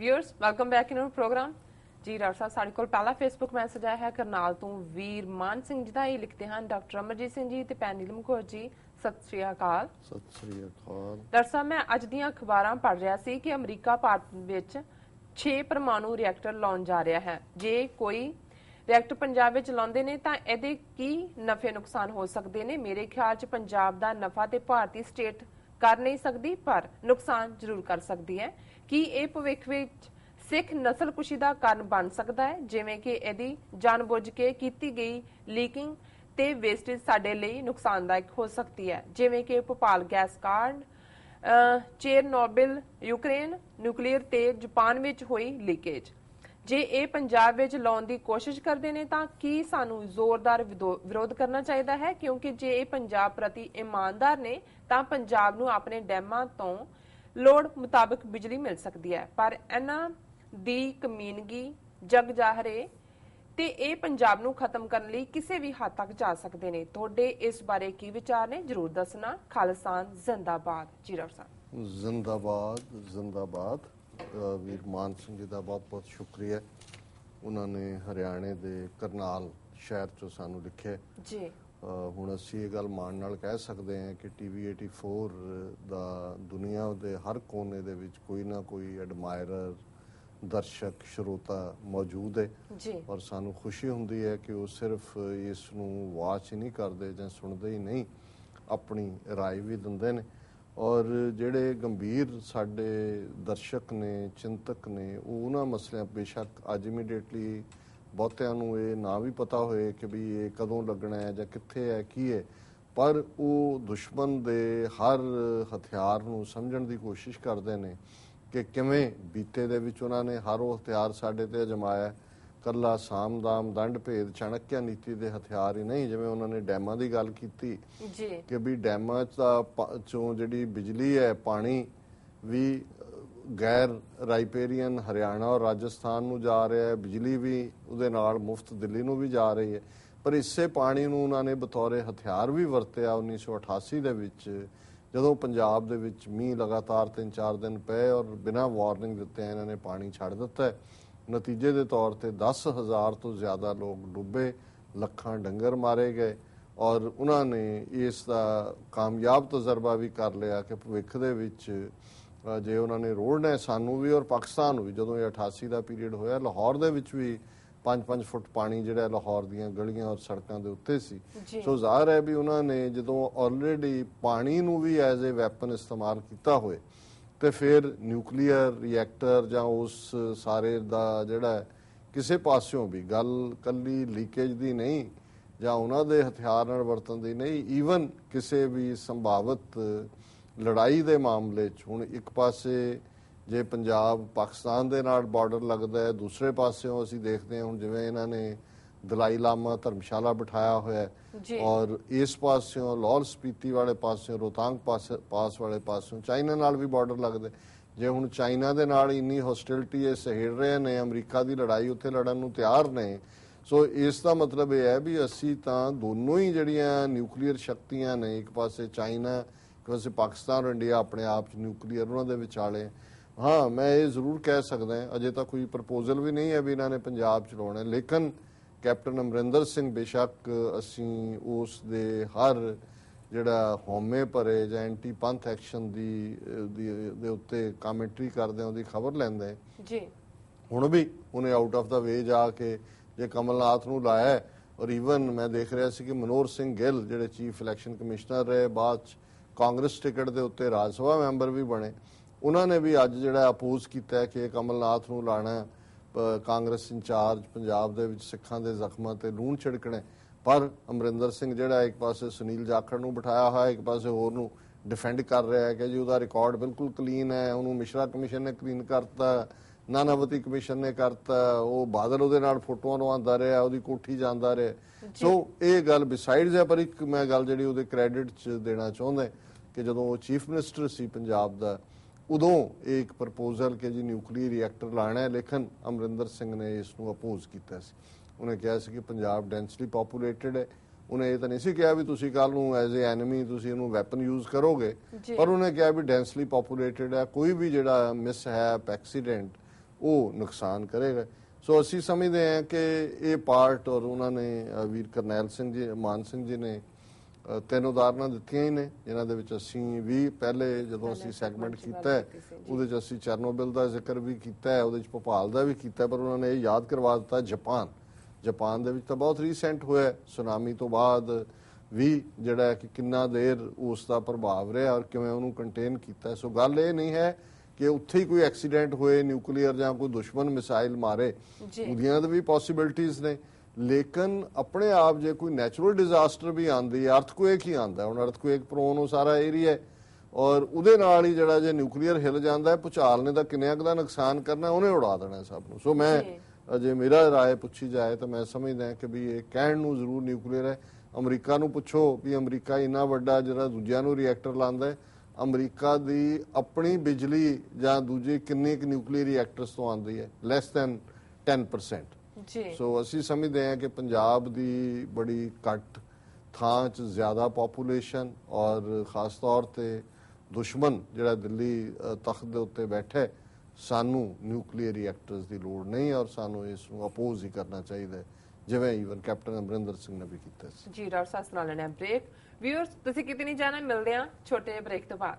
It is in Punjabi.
Viewers welcome back in our programme ਜੀ ਡਾਕਟਰ ਸਾਹਿਬ ਸਾਡੇ ਕੋਲ ਪਹਿਲਾ ਫੇਸਬੁੱਕ ਮੈਸੇਜ ਆਇਆ ਹੈ ਕਰਨਾਲ ਤੋਂ ਵੀਰ ਮਾਨ ਸਿੰਘ ਜੀ ਦਾ। ਇਹ ਲਿਖਦੇ ਹਨ ਡਾਕਟਰ ਅਮਰਜੀਤ ਸਿੰਘ ਜੀ ਤੇ ਭੈਣ ਨੀਲਮ ਕੌਰ ਜੀ ਸਤਿ ਸ਼੍ਰੀ ਅਕਾਲ। ਸਤਿ ਸ੍ਰੀ ਅਕਾਲ। ਡਾਕਟਰ ਸਾਹਿਬ ਮੈਂ ਅੱਜ ਦੀਆਂ ਅਖਬਾਰਾਂ ਪੜ੍ਹ ਰਿਹਾ ਸੀ ਕਿ ਅਮਰੀਕਾ ਭਾਰਤ ਵਿੱਚ 6 ਪਰਮਾਣੂ ਰਿਐਕਟਰ ਲਾਉਣ ਜਾ ਰਿਹਾ ਹੈ। ਜੇ ਕੋਈ ਰਿਐਕਟਰ ਪੰਜਾਬ ਵਿੱਚ ਲਾਉਂਦੇ ਨੇ ਤਾਂ ਇਹਦੇ ਕੀ ਨਫੇ ਨੁਕਸਾਨ ਹੋ ਸਕਦੇ ਨੇ? ਮੇਰੇ ਖਿਆਲ 'ਚ ਪੰਜਾਬ ਦਾ ਨਫਾ ਤੇ ਭਾਰਤੀ ਸਟੇਟ ਕਰ ਨਹੀਂ ਸਕਦੀ, ਪਰ ਨੁਕਸਾਨ ਜ਼ਰੂਰ ਕਰ ਸਕਦੀ ਹੈ ਕੀ ਇਹ ਭਵਿੱਖ ਵਿੱਚ ਸਿੱਖ ਨਸਲਕੁਸ਼ੀ ਦਾ ਕਾਰਨ ਬਣ ਸਕਦਾ ਹੈ, ਜਿਵੇਂ ਕਿ ਇਹਦੀ ਜਾਣਬੁੱਝ ਕੇ ਕੀਤੀ ਗਈ ਲੀਕਿੰਗ ਤੇ ਵੇਸਟੇਜ ਸਾਡੇ ਲਈ ਨੁਕਸਾਨਦਾਇਕ ਹੋ ਸਕਦੀ ਹੈ, ਜਿਵੇਂ ਕਿ ਭੋਪਾਲ ਗੈਸ ਕਾਂਡ ਚੇਰਨੋਬਿਲ ਯੂਕਰੇਨ, ਨਿਊਕਲੀਅਰ ਤੇ ਜਾਪਾਨ ਵਿੱਚ ਹੋਈ ਲੀਕੇਜ। ਜੇ ਇਹ ਪੰਜਾਬ ਵਿੱਚ ਲਾਉਣ ਦੀ ਕੋਸ਼ਿਸ਼ ਕਰਦੇ ਨੇ, ਤਾਂ ਕੀ ਸਾਨੂੰ ਜ਼ੋਰਦਾਰ ਵਿਰੋਧ ਕਰਨਾ ਚਾਹੀਦਾ ਹੈ? ਕਿਉਂਕਿ ਜੇ ਇਹ ਪੰਜਾਬ ਪ੍ਰਤੀ ਇਮਾਨਦਾਰ ਨੇ, ਤਾਂ ਪੰਜਾਬ ਨੂੰ ਆਪਣੇ ਡੈਮਾਂ ਤੋਂ ਲੋੜ ਮੁਤਾਬਕ ਬਿਜਲੀ ਮਿਲ ਸਕਦੀ ਹੈ। ਪਰ ਇਹਨਾਂ ਦੀ ਕਮੀਨਗੀ, ਜਗ ਜਾਹਰੇ ਤੇ ਇਹ ਪੰਜਾਬ ਨੂੰ ਖਤਮ ਕਰਨ ਲਈ ਕਿਸੇ ਵੀ ਹੱਦ ਤੱਕ ਜਾ ਸਕਦੇ ਨੇ। ਤੁਹਾਡੇ ਇਸ ਬਾਰੇ ਕੀ ਵਿਚਾਰ ਨੇ? ਜਰੂਰ ਦੱਸਣਾ। ਖਾਲਿਸਤਾਨ ਜ਼ਿੰਦਾਬਾਦ। ਜੀ ਜ਼ਿੰਦਾਬਾਦ ਜ਼ਿੰਦਾਬਾਦ। ਵੀਰ ਮਾਨ ਸਿੰਘ ਜੀ ਦਾ ਬਹੁਤ ਬਹੁਤ ਸ਼ੁਕਰੀਆ ਉਹਨਾਂ ਨੇ ਹਰਿਆਣੇ ਦੇ ਕਰਨਾਲ ਸ਼ਹਿਰ ਚੋਂ ਸਾਨੂੰ ਲਿਖਿਆ ਜੀ ਅ, ਹੁਣ ਅਸੀਂ ਇਹ ਗੱਲ ਮਾਣ ਨਾਲ ਕਹਿ ਸਕਦੇ ਹਾਂ ਕਿ ਟੀਵੀ 84 ਦਾ ਦੁਨੀਆ ਦੇ ਹਰ ਕੋਨੇ ਦੇ ਵਿੱਚ ਕੋਈ ਨਾ ਕੋਈ ਐਡਮਾਇਰਰ ਦਰਸ਼ਕ ਸ਼ਰੋਤਾ ਮੌਜੂਦ ਹੈ ਜੀ ਔਰ ਸਾਨੂੰ ਖੁਸ਼ੀ ਹੁੰਦੀ ਹੈ ਕਿ ਉਹ ਸਿਰਫ ਇਸ ਨੂੰ ਵਾਚ ਹੀ ਨਹੀਂ ਕਰਦੇ ਜਾਂ ਸੁਣਦੇ ਹੀ ਨਹੀਂ ਆਪਣੀ رائے ਵੀ ਦਿੰਦੇ ਨੇ ਔਰ ਜਿਹੜੇ ਗੰਭੀਰ ਸਾਡੇ ਦਰਸ਼ਕ ਨੇ, ਚਿੰਤਕ ਨੇ, ਉਹ ਉਹਨਾਂ ਮਸਲਿਆਂ ਬੇਸ਼ੱਕ ਅੱਜ ਇਮੀਡੀਏਟਲੀ ਬਹੁਤਿਆਂ ਨੂੰ ਇਹ ਨਾ ਵੀ ਪਤਾ ਹੋਏ ਕਿ ਵੀ ਇਹ ਕਦੋਂ ਲੱਗਣਾ ਹੈ ਜਾਂ ਕਿੱਥੇ ਹੈ, ਕੀ ਹੈ। ਪਰ ਉਹ ਦੁਸ਼ਮਣ ਦੇ ਹਰ ਹਥਿਆਰ ਨੂੰ ਸਮਝਣ ਦੀ ਕੋਸ਼ਿਸ਼ ਕਰਦੇ ਨੇ ਕਿ ਕਿਵੇਂ ਬੀਤੇ ਦੇ ਵਿੱਚ ਉਹਨਾਂ ਨੇ ਹਰ ਉਹ ਹਥਿਆਰ ਸਾਡੇ ਤੇ ਅਜਮਾਇਆ ਕੱਲਾ ਸਾਮਦਾਮ ਦੰਡ ਭੇਦ ਚਾਣਕਿਆ ਨੀਤੀ ਦੇ ਹਥਿਆਰ ਹੀ ਨਹੀਂ ਜਿਵੇਂ ਉਹਨਾਂ ਨੇ ਡੈਮਾਂ ਦੀ ਗੱਲ ਕੀਤੀ ਜੀ ਕਿ ਵੀ ਡੈਮਾਂ 'ਚ ਦਾ ਚੋਂ ਜਿਹੜੀ ਬਿਜਲੀ ਹੈ ਪਾਣੀ ਵੀ ਗੈਰ ਰਾਈਪੇਰੀਅਨ ਹਰਿਆਣਾ ਔਰ ਰਾਜਸਥਾਨ ਨੂੰ ਜਾ ਰਿਹਾ ਹੈ ਬਿਜਲੀ ਵੀ ਉਹਦੇ ਨਾਲ ਮੁਫਤ ਦਿੱਲੀ ਨੂੰ ਵੀ ਜਾ ਰਹੀ ਹੈ ਪਰ ਇਸੇ ਪਾਣੀ ਨੂੰ ਉਹਨਾਂ ਨੇ ਬਤੌਰੇ ਹਥਿਆਰ ਵੀ ਵਰਤਿਆ 1988 ਦੇ ਵਿੱਚ ਜਦੋਂ ਪੰਜਾਬ ਦੇ ਵਿੱਚ ਮੀਂਹ ਲਗਾਤਾਰ 3-4 ਦਿਨ ਪਏ ਔਰ ਬਿਨਾਂ ਵਾਰਨਿੰਗ ਦਿੱਤੇ ਇਹਨਾਂ ਨੇ ਪਾਣੀ ਛੱਡ ਦਿੱਤਾ। ਨਤੀਜੇ ਦੇ ਤੌਰ ਤੇ 10000 ਤੋਂ ਜ਼ਿਆਦਾ ਲੋਕ ਡੁੱਬੇ ਲੱਖਾਂ ਡੰਗਰ ਮਾਰੇ ਗਏ ਔਰ ਉਹਨਾਂ ਨੇ ਇਸ ਦਾ ਕਾਮਯਾਬ ਤਜਰਬਾ ਵੀ ਕਰ ਲਿਆ ਕਿ ਭਵਿੱਖ ਦੇ ਵਿੱਚ ਜੇ ਉਹਨਾਂ ਨੇ ਰੋੜਨਾ ਹੈ ਸਾਨੂੰ ਵੀ ਔਰ ਪਾਕਿਸਤਾਨ ਨੂੰ ਵੀ ਜਦੋਂ ਇਹ 88 ਦਾ ਪੀਰੀਅਡ ਹੋਇਆ ਲਾਹੌਰ ਦੇ ਵਿੱਚ ਵੀ 5-5 ਫੁੱਟ ਪਾਣੀ ਜਿਹੜਾ ਲਾਹੌਰ ਦੀਆਂ ਗਲੀਆਂ ਔਰ ਸੜਕਾਂ ਦੇ ਉੱਤੇ ਸੀ। ਸੋ ਜ਼ਾਹਰ ਹੈ ਵੀ ਉਹਨਾਂ ਨੇ ਜਦੋਂ ਆਲਰੇਡੀ ਪਾਣੀ ਨੂੰ ਵੀ ਐਜ਼ ਅ ਵੈਪਨ ਇਸਤੇਮਾਲ ਕੀਤਾ ਹੋਏ ਤੇ ਫਿਰ ਨਿਊਕਲੀਅਰ ਰਿਐਕਟਰ ਜਾਂ ਉਸ ਸਾਰੇ ਦਾ ਜਿਹੜਾ ਕਿਸੇ ਪਾਸਿਓਂ ਵੀ, ਗੱਲ ਕੱਲੀ ਲੀਕੇਜ ਦੀ ਨਹੀਂ, ਜਾਂ ਉਹਨਾਂ ਦੇ ਹਥਿਆਰ ਨਾਲ ਵਰਤਨ ਦੀ ਨਹੀਂ ਈਵਨ ਕਿਸੇ ਵੀ ਸੰਭਾਵਿਤ ਲੜਾਈ ਦੇ ਮਾਮਲੇ 'ਚ, ਹੁਣ ਇੱਕ ਪਾਸੇ ਜੇ ਪੰਜਾਬ ਪਾਕਿਸਤਾਨ ਦੇ ਨਾਲ ਬਾਰਡਰ ਲੱਗਦਾ ਹੈ, ਦੂਸਰੇ ਪਾਸਿਓਂ ਅਸੀਂ ਦੇਖਦੇ ਹਾਂ, ਹੁਣ ਜਿਵੇਂ ਇਹਨਾਂ ਨੇ ਦਲਾਈ ਲਾਮਾ ਧਰਮਸ਼ਾਲਾ ਬਿਠਾਇਆ ਹੋਇਆ ਹੈ। ਔਰ ਇਸ ਪਾਸਿਓਂ ਲਾਹੌਲ ਸਪੀਤੀ ਵਾਲੇ ਪਾਸਿਓਂ ਰੋਹਤਾਂਗ ਪਾਸ ਪਾਸ ਵਾਲੇ ਪਾਸਿਓਂ ਚਾਈਨਾ ਨਾਲ ਵੀ ਬਾਰਡਰ ਲੱਗਦੇ ਜੇ ਹੁਣ ਚਾਈਨਾ ਦੇ ਨਾਲ ਇੰਨੀ ਹੌਸਟਿਲਿਟੀ ਇਹ ਸਹਿੜ ਰਹੇ ਨੇ ਅਮਰੀਕਾ ਦੀ ਲੜਾਈ ਉੱਥੇ ਲੜਨ ਨੂੰ ਤਿਆਰ ਨੇ ਸੋ ਇਸ ਦਾ ਮਤਲਬ ਇਹ ਹੈ ਵੀ ਅਸੀਂ ਤਾਂ ਦੋਨੋਂ ਹੀ ਜਿਹੜੀਆਂ ਨਿਊਕਲੀਅਰ ਸ਼ਕਤੀਆਂ ਨੇ ਇੱਕ ਪਾਸੇ ਚਾਈਨਾ ਇੱਕ ਪਾਸੇ ਪਾਕਿਸਤਾਨ ਔਰ ਇੰਡੀਆ ਆਪਣੇ ਆਪ ਚ ਨਿਊਕਲੀਅਰ ਉਹਨਾਂ ਦੇ ਵਿਚਾਲੇ ਹਾਂ ਮੈਂ ਇਹ ਜ਼ਰੂਰ ਕਹਿ ਸਕਦਾ ਹਾਂ ਅਜੇ ਤਾਂ ਕੋਈ ਪ੍ਰਪੋਜ਼ਲ ਵੀ ਨਹੀਂ ਹੈ ਵੀ ਇਹਨਾਂ ਨੇ ਪੰਜਾਬ ਚ ਲਾਉਣਾ ਹੈ। ਲੇਕਿਨ ਕੈਪਟਨ ਅਮਰਿੰਦਰ ਸਿੰਘ ਬੇਸ਼ੱਕ ਅਸੀਂ ਉਸ ਦੇ ਹਰ ਜਿਹੜਾ ਹਉਮੈ ਭਰੇ ਜਾਂ ਐਂਟੀ ਪੰਥ ਐਕਸ਼ਨ ਦੀ ਦੀ- ਉੱਤੇ ਕਮੈਂਟਰੀ ਕਰਦੇ ਆ ਉਹਦੀ ਖਬਰ ਲੈਂਦੇ ਆ। ਜੀ। ਹੁਣ ਵੀ ਉਹਨੇ ਆਊਟ ਆਫ ਦਾ ਵੇ ਜਾ ਕੇ ਜੇ ਕਮਲਨਾਥ ਨੂੰ ਲਾਇਆ ਔਰ ਈਵਨ ਮੈਂ ਦੇਖ ਰਿਹਾ ਸੀ ਕਿ ਮਨੋਹਰ ਸਿੰਘ ਗਿੱਲ ਜਿਹੜੇ ਚੀਫ ਇਲੈਕਸ਼ਨ ਕਮਿਸ਼ਨਰ ਰਹੇ ਬਾਅਦ ਚ ਕਾਂਗਰਸ ਟਿਕਟ ਦੇ ਉੱਤੇ ਰਾਜ ਸਭਾ ਮੈਂਬਰ ਵੀ ਬਣੇ। ਉਹਨਾਂ ਨੇ ਵੀ ਅੱਜ ਜਿਹੜਾ ਅਪੋਜ਼ ਕੀਤਾ ਕਿ ਕਮਲਨਾਥ ਨੂੰ ਲਾਣਾ ਕਾਂਗਰਸ ਇੰਚਾਰਜ ਪੰਜਾਬ ਦੇ ਵਿੱਚ ਸਿੱਖਾਂ ਦੇ ਜ਼ਖਮਾਂ ਤੇ ਲੂਣ ਛਿੜਕਣਾ। ਪਰ ਅਮਰਿੰਦਰ ਸਿੰਘ ਜਿਹੜਾ ਇੱਕ ਪਾਸੇ ਸੁਨੀਲ ਜਾਖੜ ਨੂੰ ਬਿਠਾਇਆ ਹੋਇਆ ਇੱਕ ਪਾਸੇ ਹੋਰ ਨੂੰ ਡਿਫੈਂਡ ਕਰ ਰਿਹਾ ਹੈ ਕਿ ਜੀ ਉਹਦਾ ਰਿਕਾਰਡ ਬਿਲਕੁਲ ਕਲੀਨ ਹੈ ਉਹਨੂੰ ਮਿਸ਼ਰਾ ਕਮਿਸ਼ਨ ਨੇ ਕਲੀਨ ਕਰਤਾ ਨਾਨਾਵਤੀ ਕਮਿਸ਼ਨ ਨੇ ਕਰਤਾ ਉਹ ਬਾਦਲ ਉਹਦੇ ਨਾਲ ਫੋਟੋਆਂ ਲਵਾਉਂਦਾ ਰਿਹਾ ਉਹਦੀ ਕੋਠੀ ਜਾਂਦਾ ਰਿਹਾ ਸੋ ਇਹ ਗੱਲ ਬਿਸਾਈਡਸ ਹੈ ਪਰ ਇੱਕ ਮੈਂ ਗੱਲ ਜਿਹੜੀ ਉਹਦੇ ਕ੍ਰੈਡਿਟ ਚ ਦੇਣਾ ਚਾਹੁੰਦਾ ਕਿ ਜਦੋਂ ਉਹ ਚੀਫ ਮਿਨਿਸਟਰ ਸੀ ਪੰਜਾਬ ਦਾ ਉਦੋਂ ਇਹ ਇੱਕ ਪ੍ਰਪੋਜ਼ਲ ਕਿ ਜੀ ਨਿਊਕਲੀਅਰ ਰਿਐਕਟਰ ਲਾਣਾ ਹੈ ਲੇਕਿਨ ਅਮਰਿੰਦਰ ਸਿੰਘ ਨੇ ਇਸ ਨੂੰ ਅਪੋਜ਼ ਕੀਤਾ ਸੀ। ਉਹਨੇ ਕਿਹਾ ਸੀ ਕਿ ਪੰਜਾਬ ਡੈਂਸਲੀ ਪੋਪੂਲੇਟਡ ਹੈ। ਉਹਨੇ ਇਹ ਤਾਂ ਨਹੀਂ ਸੀ ਕਿਹਾ ਵੀ ਤੁਸੀਂ ਕੱਲ ਨੂੰ ਐਜ਼ ਅ ਐਨਮੀ ਤੁਸੀਂ ਇਹਨੂੰ ਵੈਪਨ ਯੂਜ਼ ਕਰੋਗੇ। ਪਰ ਉਹਨੇ ਕਿਹਾ ਵੀ ਡੈਂਸਲੀ ਪੋਪੂਲੇਟਡ ਹੈ ਕੋਈ ਵੀ ਜਿਹੜਾ ਮਿਸ ਹੈ ਐਕਸੀਡੈਂਟ ਉਹ ਨੁਕਸਾਨ ਕਰੇਗਾ। ਸੋ ਅਸੀਂ ਸਮਝਦੇ ਹਾਂ ਕਿ ਇਹ ਪਾਰਟ ਔਰ ਉਹਨਾਂ ਨੇ ਵੀਰ ਕਰਨੈਲ ਸਿੰਘ ਜੀ ਮਾਨ ਸਿੰਘ ਜੀ ਨੇ ਤਿੰਨ ਉਦਾਹਰਨਾਂ ਦਿੱਤੀਆਂ ਹੀ ਨੇ ਜਿਨ੍ਹਾਂ ਦੇ ਵਿੱਚ ਅਸੀਂ ਵੀ ਪਹਿਲੇ ਜਦੋਂ ਅਸੀਂ ਸੈਗਮੈਂਟ ਕੀਤਾ ਹੈ ਉਹਦੇ ਚ ਅਸੀਂ ਚਰਨੋਬਿਲ ਦਾ ਜ਼ਿਕਰ ਵੀ ਕੀਤਾ ਹੈ ਉਹਦੇ ਚ ਭੋਪਾਲ ਦਾ ਵੀ ਕੀਤਾ ਪਰ ਉਹਨਾਂ ਨੇ ਇਹ ਯਾਦ ਕਰਵਾ ਦਿੱਤਾ ਜਾਪਾਨ ਜਾਪਾਨ ਦੇ ਵਿੱਚ ਤਾਂ ਬਹੁਤ ਰੀਸੈਂਟ ਹੋਇਆ ਸੁਨਾਮੀ ਤੋਂ ਬਾਅਦ ਵੀ ਜਿਹੜਾ ਕਿ ਕਿੰਨਾ ਦੇਰ ਉਸ ਦਾ ਪ੍ਰਭਾਵ ਰਿਹਾ ਔਰ ਕਿਵੇਂ ਉਹਨੂੰ ਕੰਟੇਨ ਕੀਤਾ। ਸੋ ਗੱਲ ਇਹ ਨਹੀਂ ਹੈ ਕਿ ਉੱਥੇ ਹੀ ਕੋਈ ਐਕਸੀਡੈਂਟ ਹੋਏ ਨਿਊਕਲੀਅਰ ਜਾਂ ਕੋਈ ਦੁਸ਼ਮਣ ਮਿਸਾਈਲ ਮਾਰੇ। ਉਹਦੀਆਂ ਤਾਂ ਵੀ ਪੋਸਿਬਿਲਿਟੀਆਂ ਨੇ ਲੇਕਿਨ ਆਪਣੇ ਆਪ ਜੇ ਕੋਈ ਨੈਚੁਰਲ ਡਿਜ਼ਾਸਟਰ ਵੀ ਆਂਦੀ ਹੈ ਅਰਥਕੁਏਕ ਹੀ ਆਂਦਾ ਹੁਣ ਅਰਥਕੁਏਕ ਪ੍ਰੋਨ ਉਹ ਸਾਰਾ ਏਰੀਆ ਹੈ ਔਰ ਉਹਦੇ ਨਾਲ ਹੀ ਜਿਹੜਾ ਜੇ ਨਿਊਕਲੀਅਰ ਹਿਲ ਜਾਂਦਾ ਹੈ ਭੁਚਾਲ ਨੇ ਤਾਂ ਕਿੰਨਿਆਂ ਕੁ ਦਾ ਨੁਕਸਾਨ ਕਰਨਾ ਉਹਨੇ ਉਡਾ ਦੇਣਾ ਸਭ ਨੂੰ। ਸੋ ਮੈਂ ਜੀ। ਮੇਰਾ ਰਾਏ ਪੁੱਛੀ ਜਾਏ ਤਾਂ ਮੈਂ ਸਮਝਦਾ ਕਿ ਵੀ ਇਹ ਕਹਿਣ ਨੂੰ ਜ਼ਰੂਰ ਨਿਊਕਲੀਅਰ ਹੈ। ਅਮਰੀਕਾ ਨੂੰ ਪੁੱਛੋ ਵੀ ਅਮਰੀਕਾ ਇੰਨਾ ਵੱਡਾ ਜਿਹੜਾ ਦੂਜਿਆਂ ਨੂੰ ਰਿਐਕਟਰ ਲਾਉਂਦਾ ਹੈ ਅਮਰੀਕਾ ਦੀ ਆਪਣੀ ਬਿਜਲੀ ਜਾਂ ਦੂਜੇ ਕਿੰਨੇ ਕੁ ਨਿਊਕਲੀਅਰ ਰਿਐਕਟਰਸ ਤੋਂ ਆਉਂਦੀ ਹੈ? ਲੈਸ ਦੈਨ 10% ਜੀ। ਸੋ ਅਸੀਂ ਸਮਝਦੇ ਹਾਂ ਕਿ ਪੰਜਾਬ ਦੀ ਬੜੀ ਘੱਟ ਥਾਂ 'ਚ ਜ਼ਿਆਦਾ ਪੋਪੂਲੇਸ਼ਨ ਔਰ ਖਾਸ ਤੌਰ ਤੇ ਦੁਸ਼ਮਣ ਜਿਹੜਾ ਦਿੱਲੀ ਤਖਤ ਦੇ ਉੱਤੇ ਬੈਠਾ ਸਾਨੂੰ ਨਿਊਕਲੀਅਰ ਰਿਐਕਟਰਸ ਦੀ ਲੋੜ ਨਹੀਂ ਔਰ ਸਾਨੂੰ ਇਸ ਨੂੰ ਅਪੋਜ਼ ਹੀ ਕਰਨਾ ਚਾਹੀਦਾ ਜਿਵੇਂ ਈਵਨ ਕੈਪਟਨ ਅਮਰਿੰਦਰ ਸਿੰਘ ਨੇ ਵੀ ਕੀਤਾ ਸੀ। ਜੀ ਡਾਕਟਰ ਸਾਹਿਬ ਸੁਣਾ ਲੈਣਾ ਬ੍ਰੇਕ ਵਿਊਅਰਸ ਤੁਸੀਂ ਕਿਤੇ ਨਹੀਂ ਜਾਣਾ ਮਿਲਦੇ ਆ ਛੋਟੇ ਬ੍ਰੇਕ ਤੋਂ ਬਾਅਦ।